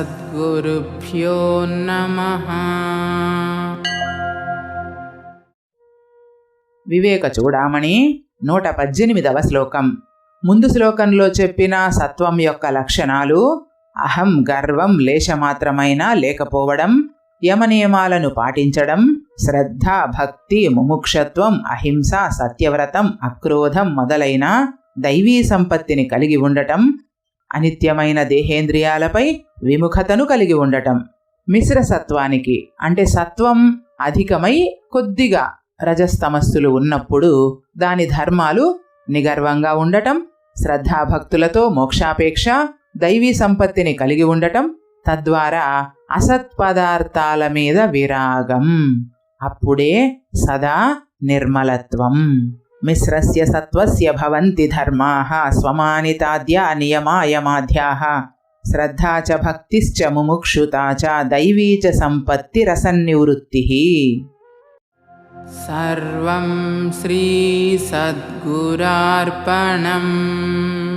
श्रीसद्गुरुभ्यो नमः వివేక చూడామణి నూట పద్దెనిమిదవ శ్లోకం ముందు శ్లోకంలో చెప్పిన సత్వం యొక్క లక్షణాలు అహం గర్వం లేశమాత్రమైనా లేకపోవడం యమనియమాలను పాటించడం శ్రద్ధ భక్తి ముముక్షత్వం అహింస సత్యవ్రతం అక్రోధం మొదలైన దైవీ సంపత్తిని కలిగి ఉండటం అనిత్యమైన దేహేంద్రియాలపై విముఖతను కలిగి ఉండటం. మిశ్ర సత్వానికి అంటే సత్వం అధికమై కొద్దిగా రజస్తమస్సులు ఉన్నప్పుడు దాని ధర్మాలు నిగర్వంగా ఉండటం శ్రద్ధాభక్తులతో మోక్షాపేక్ష దైవీ సంపత్తిని కలిగి ఉండటం తద్వారా అసత్పదార్థాల మీద విరాగం. అప్పుడే సదా నిర్మలత్వం. मिश्रस्य सत्त्वस्य भवन्ति धर्माः स्वमानिताद्या नियमायमाध्याः श्रद्धा च भक्तिश्च मुमुक्षुता च दैवी च सम्पत्तिरसन्निवृत्तिः। सर्वं श्रीसद्गुरार्पणम्